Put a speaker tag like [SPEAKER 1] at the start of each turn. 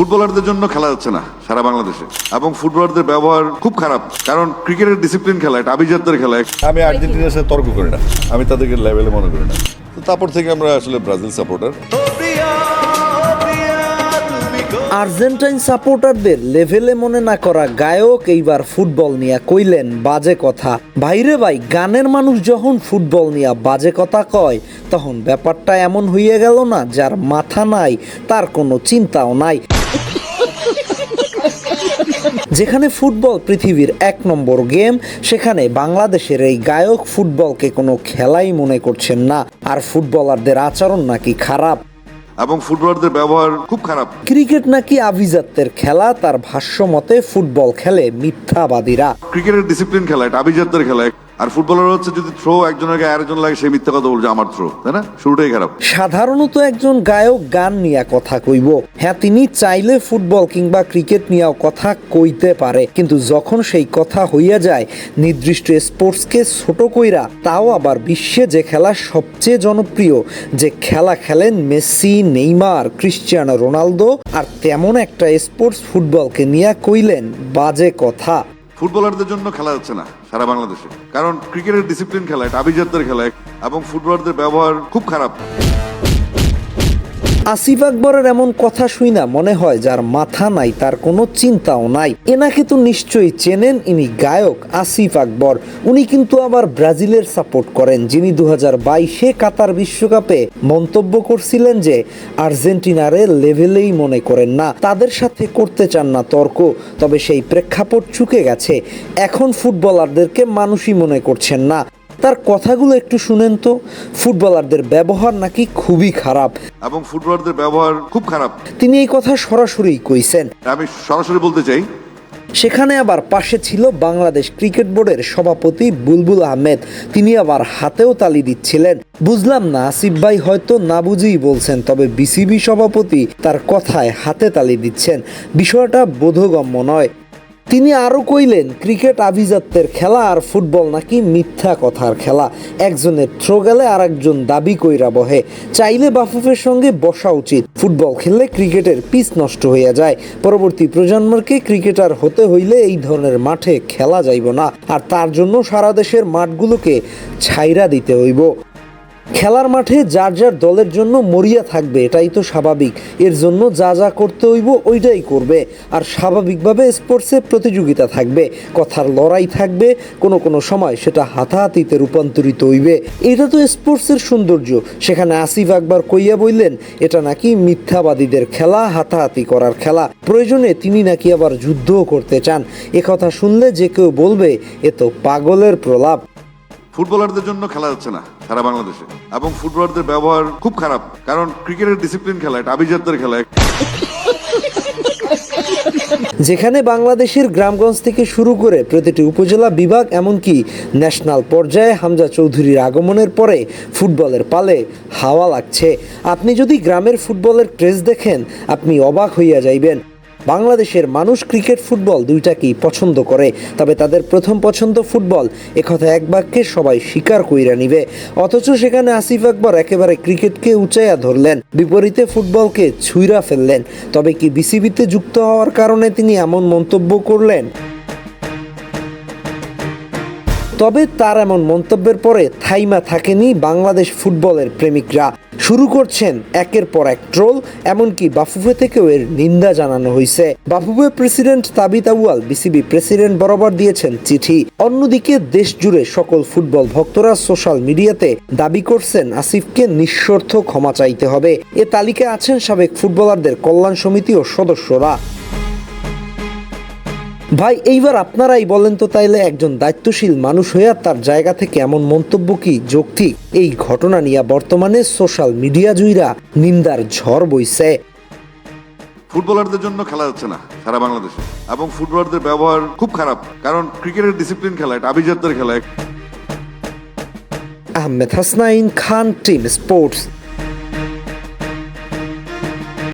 [SPEAKER 1] ফুটবলারদের জন্য খেলা যাচ্ছে না সারা বাংলাদেশে। এবং ফুটবলারদের ব্যবহার খুব খারাপ কারণ ক্রিকেটের ডিসিপ্লিন খেলা এটা আভিজাত্যের খেলা। আমি আর্জেন্টিনার সাথে তর্ক করি না। আমি তাদেরকে লেভেলে মনে করি না। তো তারপর থেকে আমরা আসলে ব্রাজিল সাপোর্টার
[SPEAKER 2] আর্জেন্টাইন সাপোর্টারদের লেভেলে মনে না করা গায়ক এইবার ফুটবল নিয়ে কইলেন বাজে কথা। ভাইরে ভাই গানের মানুষ যখন ফুটবল নিয়ে বাজে কথা কয় তখন ব্যাপারটা এমন হইয়া গেল না যার মাথা নাই তার কোনো চিন্তাও নাই। যেখানে ফুটবল পৃথিবীর এক নম্বর গেম সেখানে বাংলাদেশের এই গায়ক ফুটবলকে কোনো খেলাই মনে করছেন না। আর ফুটবলারদের আচরণ নাকি খারাপ।
[SPEAKER 1] এবং ফুটবলারদের ব্যবহার খুব খারাপ।
[SPEAKER 2] ক্রিকেট নাকি আভিজাত্যের খেলা তার ভাষ্য মতে ফুটবল খেলে মিথ্যাবাদীরা।
[SPEAKER 1] ক্রিকেটের ডিসিপ্লিন খেলা এটা আভিজাত্যের খেলা। আর ফুটবলার হচ্ছে যদি থ্রো একজনের গায়ে আরেকজন লাগে, সে মিথ্যা কথা বলছে, আমার থ্রো তাই না? শুরুটাই খারাপ।
[SPEAKER 2] সাধারণত একজন গায়ক গান নিয়ে কথা কইব। হ্যাঁ তিনি চাইলে ফুটবল কিংবা ক্রিকেট নিয়েও কথা কইতে পারে, কিন্তু যখন সেই কথা হইয়া যায়, নির্দিষ্ট স্পোর্টসকে ছোট কইরা, তাও আবার বিশ্বে যে খেলা সবচেয়ে জনপ্রিয়, যে খেলা খেলেন মেসি, নেইমার, ক্রিশ্চিয়ানো রোনালদো, আর তেমন একটা স্পোর্টস ফুটবলকে নিয়ে কইলেন বাজে কথা।
[SPEAKER 1] ফুটবলারদের জন্য খেলা যাচ্ছে না সারা বাংলাদেশে। কারণ ক্রিকেটের ডিসিপ্লিন খেলা, এটা আভিজাত্যের খেলা, এবং ফুটবলারদের ব্যবহার খুব খারাপ।
[SPEAKER 2] আসিফ আকবরের এমন কথা শুই না, মনে হয় যার মাথা নাই, তার কোনো চিন্তাও নাই। এনাকে তো নিশ্চয়ই চেনেন ইনি গায়ক আসিফ আকবর। উনি কিন্তু আবার ব্রাজিলের সাপোর্ট করেন, যিনি দু হাজার বাইশে কাতার বিশ্বকাপে মন্তব্য করছিলেন যে, আর্জেন্টিনারে লেভেলেই মনে করেন না, তাদের সাথে করতে চান না তর্ক, তবে সেই প্রেক্ষাপট চুকে গেছে। এখন ফুটবলারদেরকে মানুষই মনে করছেন না। তার কথাগুলো একটু শুনেন তো। ফুটবলারদের ব্যবহার নাকি খুবই খারাপ।
[SPEAKER 1] এবং ফুটবলারদের ব্যবহার খুব খারাপ।
[SPEAKER 2] তিনি এই কথা সরাসরি কইছেন।
[SPEAKER 1] আমি সরাসরি বলতে চাই
[SPEAKER 2] সেখানে আবার পাশে ছিল বাংলাদেশ ক্রিকেট বোর্ডের সভাপতি বুলবুল আহমেদ। তিনি আবার হাতেও তালি দিচ্ছিলেন। বুঝলাম না আসিফ ভাই হয়তো না বুঝেই বলছেন তবে বিসিবি সভাপতি তার কথায় হাতে তালি দিচ্ছেন। বিষয়টা বোধগম্য নয়। তিনি আরও কইলেন, ক্রিকেট আভিজাত্যের খেলা আর ফুটবল নাকি মিথ্যা কথার খেলা। একজনের থ্রো গেলে আর একজন দাবি কইরা বহে। চাইলে বাফুফের সঙ্গে বসা উচিত। ফুটবল খেললে ক্রিকেটের পিচ নষ্ট হইয়া যায়। পরবর্তী প্রজন্মকে ক্রিকেটার হতে হইলে এই ধরনের মাঠে খেলা যাইব না। আর তার জন্য সারা দেশের মাঠগুলোকে ছাইরা দিতে হইব। খেলার মাঠে যার যার দলের জন্য মরিয়া থাকবে, এটাই তো স্বাভাবিক। এর জন্য যা যা করতে হইব, ওইটাই করবে। আর স্বাভাবিকভাবে স্পোর্টসে প্রতিযোগিতা থাকবে, কথার লড়াই থাকবে, কোনো কোনো সময় সেটা হাতাহাতিতে রূপান্তরিত হইবে। এটা তো স্পোর্টসের সৌন্দর্য। সেখানে আসিফ আকবর কইয়া বইলেন এটা নাকি মিথ্যাবাদীদের খেলা, হাতাহাতি করার খেলা। প্রয়োজনে তিনি নাকি আবার যুদ্ধও করতে চান। একথা শুনলে যে কেউ বলবে, এ তো পাগলের প্রলাপ।
[SPEAKER 1] ফুটবলারদের জন্য খেলা যাচ্ছে না। সারা বাংলাদেশে। এবং ফুটবলারদের ব্যবহার খুব খারাপ, কারণ ক্রিকেটের ডিসিপ্লিন খেলা, এটা আভিজাত্যের খেলা।
[SPEAKER 2] যেখানে বাংলাদেশের গ্রামগঞ্জ থেকে শুরু করে প্রতিটি উপজেলা বিভাগ, এমনকি ন্যাশনাল পর্যায়ে হামজা চৌধুরীর আগমনের পরে ফুটবলের পালে হাওয়া লাগছে। আপনি যদি গ্রামের ফুটবলের ক্রেজ দেখেন, আপনি অবাক হইয়া যাইবেন। বাংলাদেশের মানুষ ক্রিকেট ফুটবল দুইটাকেই পছন্দ করে, তবে তাদের প্রথম পছন্দ ফুটবল। একথা এক বাক্যে সবাই স্বীকার কইরা নিবে। অথচ সেখানে আসিফ আকবর একেবারে ক্রিকেটকে উঁচাইয়া ধরলেন, বিপরীতে ফুটবলকে ছুঁইরা ফেললেন। তবে কি বিসিবিতে যুক্ত হওয়ার কারণে তিনি এমন মন্তব্য করলেন? তবে তার এমন মন্তব্যের পরে থাইমা থাকেনি বাংলাদেশ ফুটবলের প্রেমিকরা। শুরু করছেন একের পর এক ট্রোল, এমনকি বাফুফে থেকেও এর নিন্দা জানানো হয়েছে Bafufe president Tabith Awal BCB president বরাবর দিয়েছেন চিঠি। অন্যদিকে দেশ জুড়ে সকল ফুটবল ভক্তরা সোশ্যাল মিডিয়াতে দাবি করছেন, আসিফকে নিঃস্বার্থ ক্ষমা চাইতে হবে। এ তালিকায় আছেন সাবেক ফুটবলারদের কল্যাণ সমিতি ও সদস্যরা। ভাই এইবার আপনারাই বলেন তো তাইলে একজন দায়িত্বশীল মানুষ হইয়া তার জায়গা থেকে এমন মন্তব্য কি যৌক্তিক? এই ঘটনা নিয়ে বর্তমানে সোশ্যাল মিডিয়া জুইরা নিন্দার ঝড় বইছে।
[SPEAKER 1] ফুটবলারদের জন্য খেলা যাচ্ছে না সারা বাংলাদেশে। এবং ফুটবলারদের ব্যবহার খুব খারাপ কারণ ক্রিকেটের ডিসিপ্লিন খেলা এটা আভিজাত্যের খেলা।
[SPEAKER 2] Ahmed Hasnain Khan team sports.